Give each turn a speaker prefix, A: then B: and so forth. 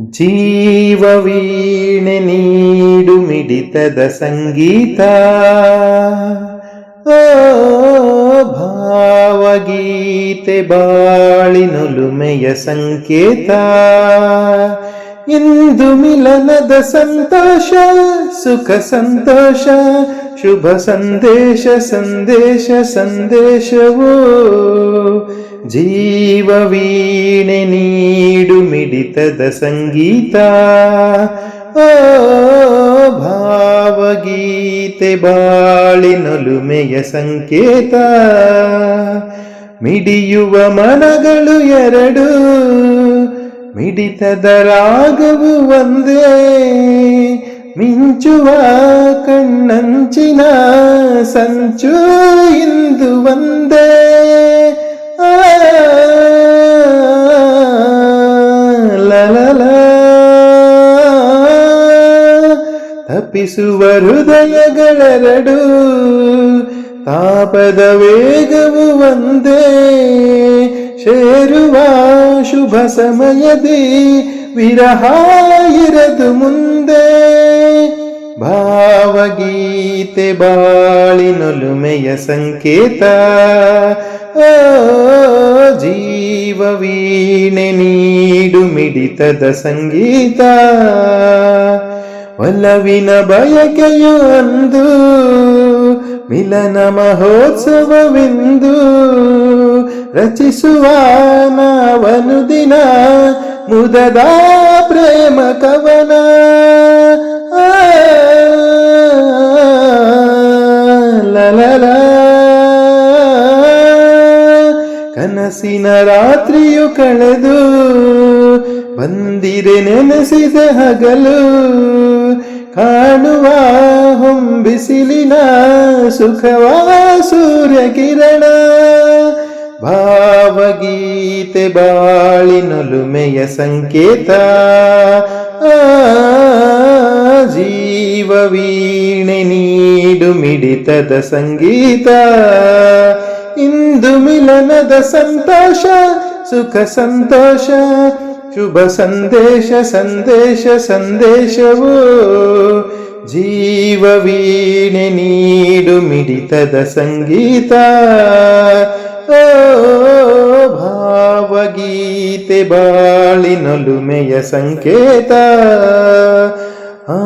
A: ಜೀವವೀಣೆ ನೀಡು ಮಿಡಿತದ ಸಂಗೀತ. ಓ ಭಾವಗೀತೆ ಬಾಳಿನುಲುಮೆಯ ಸಂಕೇತ. ಇಂದು ಮಿಲನದ ಸಂತೋಷ ಸುಖ ಸಂತೋಷ ಶುಭ ಸಂದೇಶ ಸಂದೇಶ, ಸಂದೇಶವೋ. ಜೀವ ವೀಣೆ ನೀಡು ಮಿಡಿತದ ಸಂಗೀತ. ಓ, ಭಾವಗೀತೆ ಬಾಳಿನೊಲುಮೆಯ ಸಂಕೇತ. ಮಿಡಿಯುವ ಮನಗಳು ಎರಡು, ಮಿಡಿತದ ರಾಗವು ಒಂದೇ. ಮಿಂಚುವ ಕಣ್ಣಂಚಿನ ಸಂಚು ಇಂದು ಒಂದೇ ಆ, ಲಲಲ. ತಪ್ಪಿಸುವ ಹೃದಯಗಳೆರಡು ತಾಪದ ವೇಗವು ಒಂದೇ ಸೇರುವ ಶುಭ ಸಮಯದಿ ವಿರಹ ಇರದು ಮುಂದೆ ಭಾವಗೀತೆ ಬಾಳಿನೊಲುಮೆಯ ಸಂಕೇತ. ಓ ಜೀವವೀಣೆ ನೀಡು ಮಿಡಿತದ ಸಂಗೀತ. ಒಲವಿನ ಬಯಕೆಯೊಂದು ಮಿಲನ ಮಹೋತ್ಸವವೆಂದು ರಚಿಸುವ ನಾವನು ದಿನ ಮುದದ ಪ್ರೇಮ ಕವನ ಲಲಲ. ಕನಸಿನ ರಾತ್ರಿಯು ಕಳೆದು ಬಂದಿರೆ ನೆನೆಸಿದ ಹಗಲು ಕಾಣುವ ಹೊಂಬಿಸಿಲಿನ ಸುಖವ ಸೂರ್ಯ ಕಿರಣ ಭಾವಗೀತೆ ಬಾಳಿನೊಲುಮೆಯ ಸಂಕೇತ. ಜೀವ ವೀಣೆ ನೀಡು ಮಿಡಿತದ ಸಂಗೀತ. ಇಂದು ಮಿಲನದ ಸಂತೋಷ, ಸುಖ ಸಂತೋಷ, ಶುಭ ಸಂದೇಶ ಸಂದೇಶ, ಸಂದೇಶವು. ಜೀವವೀಣೆ ನೀಡು ಮಿಡಿತದ ಸಂಗೀತ. ಓ ಭಾವಗೀತೆ ಬಾಳಿನೊಲುಮೆಯ ಸಂಕೇತ. ಆ